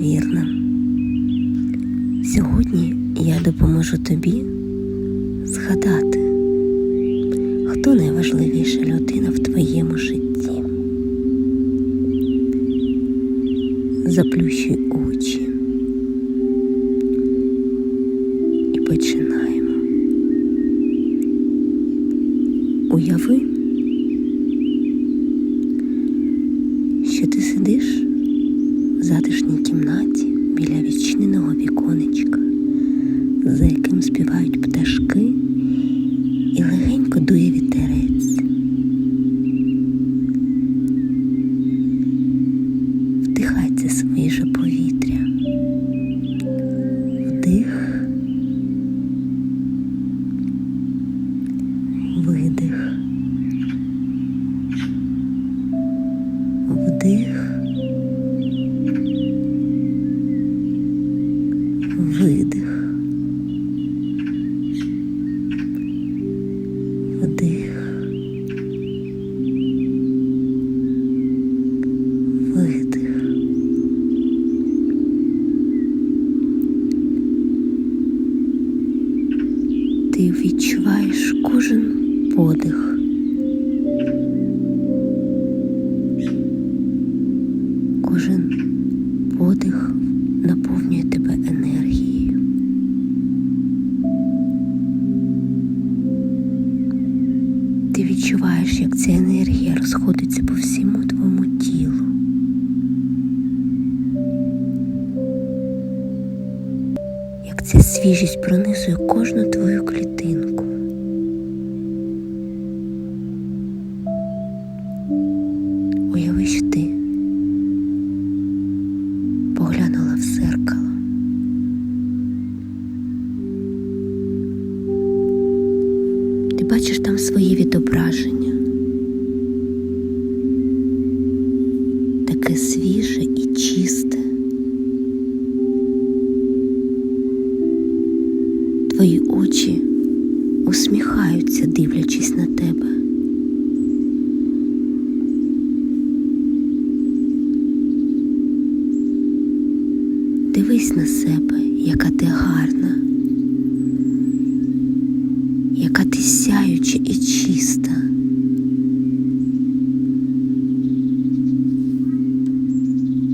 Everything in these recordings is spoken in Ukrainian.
неймовірна. Сьогодні я допоможу тобі згадати, хто найважливіша людина в твоєму житті. Заплющуй очі і починаємо. Уяви, Ти відчуваєш кожен подих. Ця свіжість пронизує кожну твою клітинку. Уяви, що ти поглянула в зеркало. Ти бачиш там своє відображення. Твої очі усміхаються, дивлячись на тебе. Дивись на себе, яка ти гарна, яка ти сяюча і чиста.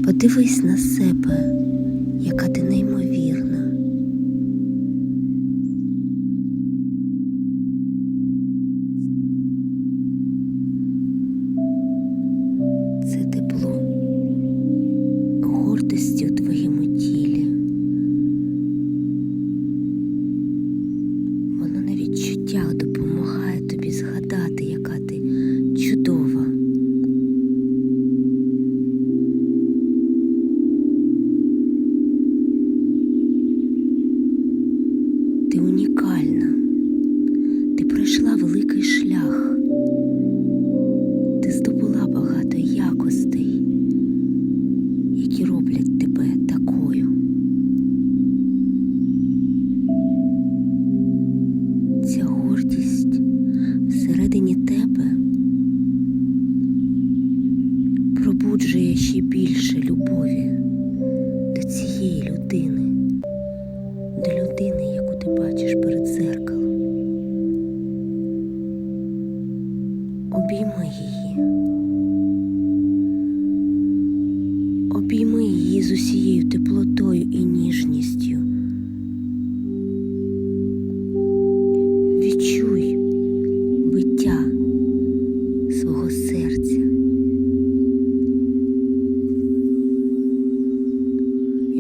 Подивись на себе, яка ти Ти унікальна. Ти пройшла великий шлях. Ти здобула багато якостей, які роблять тебе такою. Ця гордість всередині тебе пробуджує ще більше любові до цієї людини,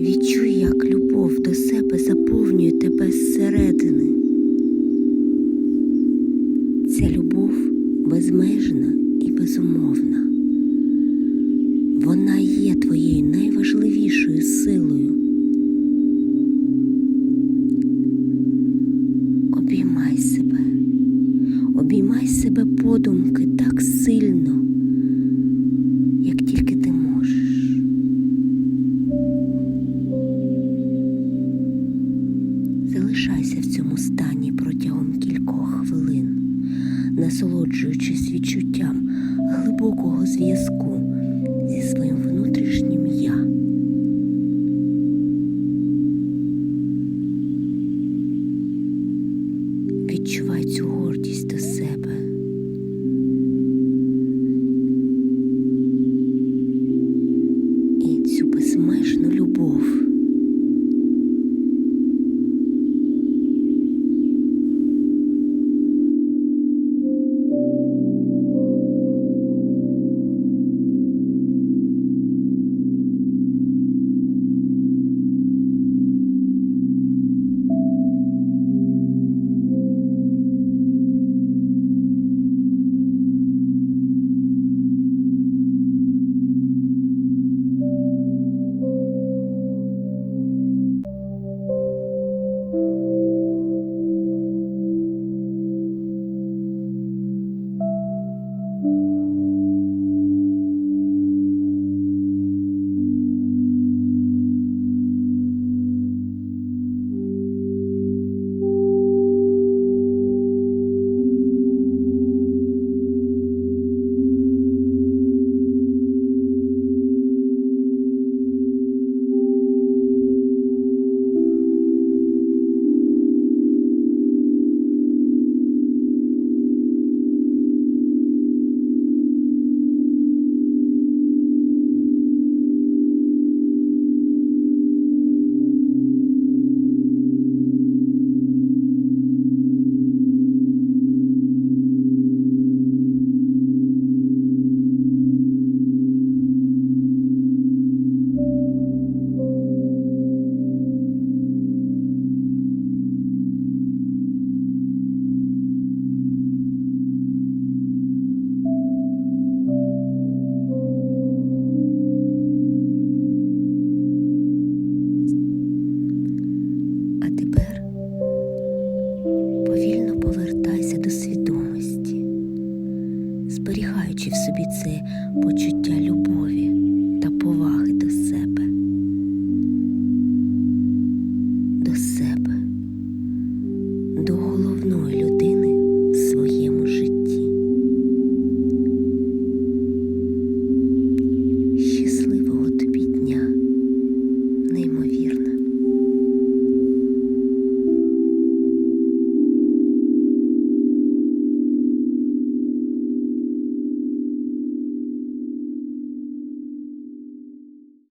Відчуй, як любов до себе заповнює тебе зсередини. Ця любов безмежна і безумовна. Вона є твоєю найважливішою силою. такому стані протягом кількох хвилин, насолоджуючись відчуттям глибокого зв'язку зі своїм внутрішнім я. Відчувай цю гордість до себе. І цю безмежну любов.